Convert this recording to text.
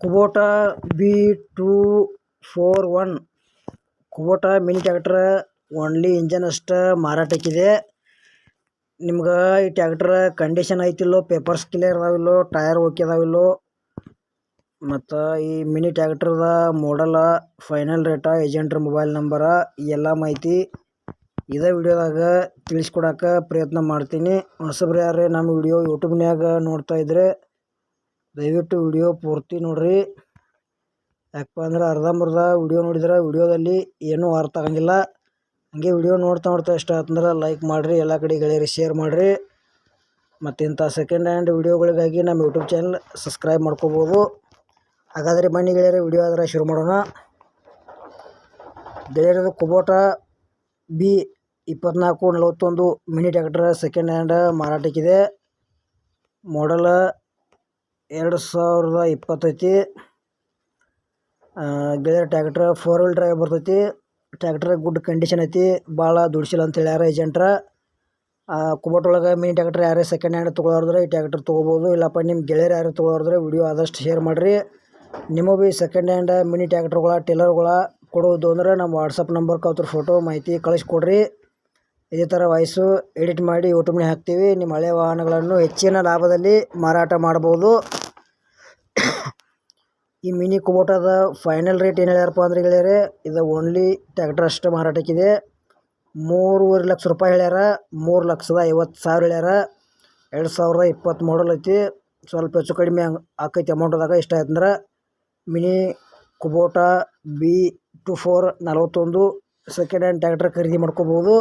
Kubota B two four one Kubota mini tractor only engine ಅಷ್ಟೇ ಮಾರಾಟಕ್ಕಿದೆ. ನಿಮ್ಗೆ ಈ ಟ್ಯಾಕ್ಟ್ರ ಕಂಡೀಷನ್ ಐತಿಲ್ಲೋ ಪೇಪರ್ಸ್ ಕ್ಲಿಯರ್ ಅದಾವಿಲ್ಲೋ ಟೈರ್ ಓಕೆ ಅದಾವಿಲ್ಲೋ, ಮತ್ತು ಈ ಮಿನಿ ಟ್ಯಾಕ್ಟ್ರದ ಮಾಡಲ ಫೈನಲ್ ರೇಟ ಏಜೆಂಟ್ರ ಮೊಬೈಲ್ ನಂಬರ ಎಲ್ಲ ಮಾಹಿತಿ ಇದೇ ವಿಡಿಯೋದಾಗ ತಿಳಿಸ್ಕೊಡಕ್ಕೆ ಪ್ರಯತ್ನ ಮಾಡ್ತೀನಿ. ಹೊಸಬ್ರು ಯಾರೇ ನಮ್ಮ ವಿಡಿಯೋ ಯೂಟ್ಯೂಬ್ನ್ಯಾಗ ನೋಡ್ತಾ ಇದ್ದರೆ ದಯವಿಟ್ಟು ವಿಡಿಯೋ ಪೂರ್ತಿ ನೋಡ್ರಿ. ಯಾಕಪ್ಪ ಅಂದ್ರೆ ಅರ್ಧಂಬರ್ಧ ವಿಡಿಯೋ ನೋಡಿದ್ರೆ ವಿಡಿಯೋದಲ್ಲಿ ಏನೂ ಅರ್ಥ ಆಗಂಗಿಲ್ಲ. ಹಾಗೆ ವಿಡಿಯೋ ನೋಡ್ತಾ ನೋಡ್ತಾ ಇಷ್ಟ ಆತಂದ್ರೆ ಲೈಕ್ ಮಾಡಿರಿ, ಎಲ್ಲ ಕಡೆ ಗೆಳೆಯರಿ ಶೇರ್ ಮಾಡಿರಿ. ಮತ್ತು ಇಂಥ ಸೆಕೆಂಡ್ ಹ್ಯಾಂಡ್ ವಿಡಿಯೋಗಳಿಗಾಗಿ ನಮ್ಮ ಯೂಟ್ಯೂಬ್ ಚಾನಲ್ ಸಬ್ಸ್ಕ್ರೈಬ್ ಮಾಡ್ಕೋಬೋದು. ಹಾಗಾದರೆ ಬನ್ನಿ ಗೆಳೆಯರಿ, ವಿಡಿಯೋ ಆದರೆ ಶುರು ಮಾಡೋಣ. ಗೆಳೆಯರದು ಕುಬೋಟ ಬಿ ಇಪ್ಪತ್ನಾಲ್ಕು ನಲವತ್ತೊಂದು ಮಿನಿ ಟ್ಯಾಕ್ಟರ್ ಸೆಕೆಂಡ್ ಹ್ಯಾಂಡ್ ಮಾರಾಟಕ್ಕಿದೆ. ಮಾಡಲ ಎರಡು ಸಾವಿರದ ಇಪ್ಪತ್ತೈತಿ. ಗೆಳೆಯರ ಟ್ಯಾಕ್ಟ್ರ ಫೋರ್ ವೀಲ್ ಡ್ರೈವ್ ಬರ್ತೈತಿ. ಟ್ಯಾಕ್ಟ್ರ್ ಗುಡ್ ಕಂಡೀಷನ್ ಐತಿ. ಭಾಳ ದುಡಿಸಿಲ್ಲ ಅಂತ ಹೇಳ್ಯಾರ ಏಜೆಂಟ್ರ ಕುಬಟ್ ಒಳಗೆ ಮಿನಿ ಟ್ಯಾಕ್ಟ್ರ್ ಯಾರೇ ಸೆಕೆಂಡ್ ಹ್ಯಾಂಡ್ ತೊಗೊಳೋದ್ರೆ ಈ ಟ್ಯಾಕ್ಟ್ರ್ ತೊಗೋಬೋದು. ಇಲ್ಲಪ್ಪ ನಿಮ್ಮ ಗೆಳೆಯರು ಯಾರು ತೊಗೊಳೋದ್ರೆ ವಿಡಿಯೋ ಆದಷ್ಟು ಶೇರ್ ಮಾಡಿರಿ. ನಿಮಗೂ ಭೀ ಸೆಕೆಂಡ್ ಹ್ಯಾಂಡ್ ಮಿನಿ ಟ್ಯಾಕ್ಟ್ರ್ಗಳ ಟೇಲರ್ಗಳ ಕೊಡೋದು ಅಂದ್ರೆ ನಮ್ಮ ವಾಟ್ಸಪ್ ನಂಬರ್ಗೆ ಅವ್ರ ಫೋಟೋ ಮಾಹಿತಿ ಕಳಿಸ್ಕೊಡ್ರಿ. ಇದೇ ಥರ ವಾಯ್ಸು ಎಡಿಟ್ ಮಾಡಿ ಯೂಟ್ಯೂಬ್ನೇ ಹಾಕ್ತೀವಿ. ನಿಮ್ಮ ಹಳೆ ವಾಹನಗಳನ್ನು ಹೆಚ್ಚಿನ ಲಾಭದಲ್ಲಿ ಮಾರಾಟ ಮಾಡ್ಬೋದು. ಈ ಮಿನಿ ಕುಬೋಟದ ಫೈನಲ್ ರೇಟ್ ಏನು ಹೇಳ್ಯಾರಪ್ಪ ಅಂದ್ರೆ ಹೇಳ್ಯಾರೆ, ಇದು ಓನ್ಲಿ ಟ್ಯಾಕ್ಟರ್ ಅಷ್ಟೇ ಮಾರಾಟಕ್ಕಿದೆ. ಮೂರುವರೆ ಲಕ್ಷ ರೂಪಾಯಿ ಹೇಳ್ಯಾರ, ಮೂರು ಲಕ್ಷದ ಐವತ್ತು ಸಾವಿರ ಹೇಳ್ಯಾರ, ಎರಡು ಸಾವಿರದ ಇಪ್ಪತ್ತು ಮಾಡಲ್ ಐತಿ. ಸ್ವಲ್ಪ ಹೆಚ್ಚು ಕಡಿಮೆ ಆಕೈತಿ ಅಮೌಂಟ್ದಾಗ ಇಷ್ಟ ಆಯ್ತು ಅಂದ್ರೆ mini Kubota B two four ನಲವತ್ತೊಂದು ಸೆಕೆಂಡ್ ಹ್ಯಾಂಡ್ ಟ್ಯಾಕ್ಟರ್ ಖರೀದಿ ಮಾಡ್ಕೋಬೋದು.